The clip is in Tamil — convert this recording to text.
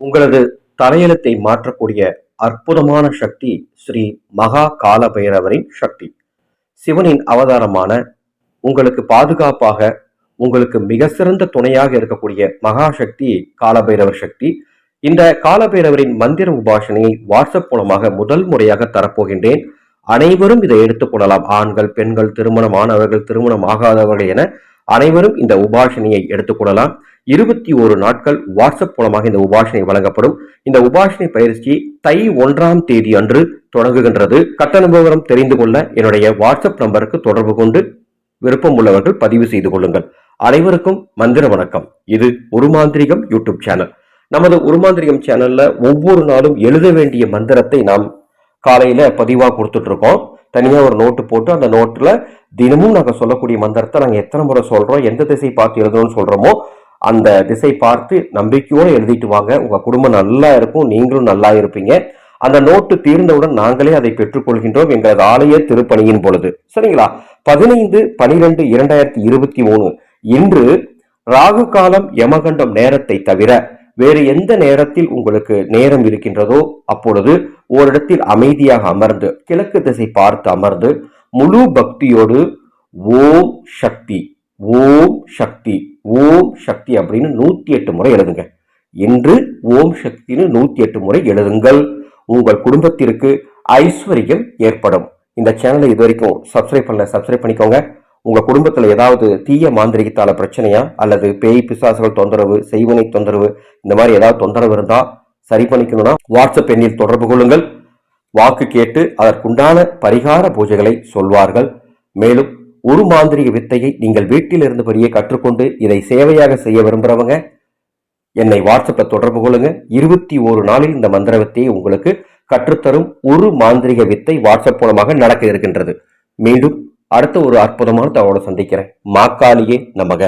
உங்களது தலையெழுத்தை மாற்றக்கூடிய அற்புதமான சக்தி ஸ்ரீ மகா கால பைரவரின் சக்தி. சிவனின் அவதாரமான உங்களுக்கு பாதுகாப்பாக உங்களுக்கு மிக சிறந்த துணையாக இருக்கக்கூடிய மகா சக்தி காலபைரவர் சக்தி. இந்த காலபைரவரின் மந்திர உபாசனையை வாட்ஸ்அப் மூலமாக முதல் முறையாக தரப்போகின்றேன். அனைவரும் இதை எடுத்துக் கொள்ளலாம். ஆண்கள் பெண்கள் திருமணம் ஆனவர்கள் திருமணம் ஆகாதவர்கள் என அனைவரும் இந்த உபாசனையை எடுத்துக்கொள்ளலாம் இருபத்தி ஒரு நாட்கள் வாட்ஸ்அப் மூலமாக இந்த உபாசனை வழங்கப்படும். இந்த உபாசனை பயிற்சி தை ஒன்றாம் தேதி அன்று தொடங்குகின்றது. கட்டண விவரம் தெரிந்து கொள்ள என்னுடைய வாட்ஸ்அப் நம்பருக்கு தொடர்பு கொண்டு விருப்பம் உள்ளவர்கள் பதிவு செய்து கொள்ளுங்கள். அனைவருக்கும் மந்திர வணக்கம். இது உருமாந்திரிகம் யூடியூப் சேனல். நமது உருமாந்திரிகம் சேனல்ல ஒவ்வொரு நாளும் எழுத வேண்டிய மந்திரத்தை நாம் காலையில பதிவாக கொடுத்துட்டு இருக்கோம் தனியாக ஒரு நோட்டு போட்டு அந்த நோட்டில் தினமும் நாங்கள் சொல்லக்கூடிய மந்திரத்தை நாங்கள் எத்தனை முறை சொல்கிறோம் எந்த திசை பார்த்து எழுதணும்னு சொல்கிறோமோ அந்த திசை பார்த்து நம்பிக்கையோடு எழுதிட்டு வாங்க. உங்க குடும்பம் நல்லா இருக்கும் நீங்களும் நல்லா இருப்பீங்க. அந்த நோட்டு தீர்ந்தவுடன் நாங்களே அதை பெற்றுக்கொள்கின்றோம். எங்களது ஆலய திருப்பணியின் பொழுது. சரிங்களா? பதினைந்து பனிரெண்டு இரண்டாயிரத்தி இருபத்தி மூணு. இன்று ராகு காலம் யமகண்டம் நேரத்தை தவிர வேறு எந்த நேரத்தில் உங்களுக்கு நேரம் இருக்கின்றதோ அப்பொழுது ஓரிடத்தில் அமைதியாக அமர்ந்து கிழக்கு திசை பார்த்து அமர்ந்து முழு பக்தியோடு ஓம் சக்தி. ஓம் சக்தி ஓம் சக்தி அப்படின்னு நூற்றி எட்டு முறை எழுதுங்க. இன்று ஓம் சக்தின்னு நூற்றி எட்டு முறை எழுதுங்கள். உங்கள் குடும்பத்திற்கு ஐஸ்வர்யம் ஏற்படும். இந்த சேனலை இது வரைக்கும் சப்ஸ்கிரைப் பண்ணல சப்ஸ்கிரைப் பண்ணிக்கோங்க. உங்கள் குடும்பத்தில் ஏதாவது தீய மாந்திரிகத்தால பிரச்சனையா அல்லது பேய் பிசாசுகள் தொந்தரவு செய்வனை தொந்தரவு இந்த மாதிரி ஏதாவது தொந்தரவு இருந்தால் சரி பண்ணிக்கணும்னா வாட்ஸ்அப் எண்ணில் தொடர்பு கொள்ளுங்கள். வாக்கு கேட்டு அதற்குண்டான பரிகார பூஜைகளை சொல்வார்கள். மேலும் ஒரு மாந்திரிக வித்தையை நீங்கள் வீட்டில் இருந்தபடியே கற்றுக்கொண்டு இதை சேவையாக செய்ய விரும்புகிறவங்க என்னை வாட்ஸ்அப்பில் தொடர்பு கொள்ளுங்க. இருபத்தி ஒரு நாளில் இந்த மந்திர வித்தையை உங்களுக்கு கற்றுத்தரும் ஒரு மாந்திரிக வித்தை வாட்ஸ்அப் மூலமாக நடக்க இருக்கின்றது. மீண்டும் அடுத்த ஒரு அற்புதமான தகவலை சந்திக்கிறேன். மாக்காளியே நமக.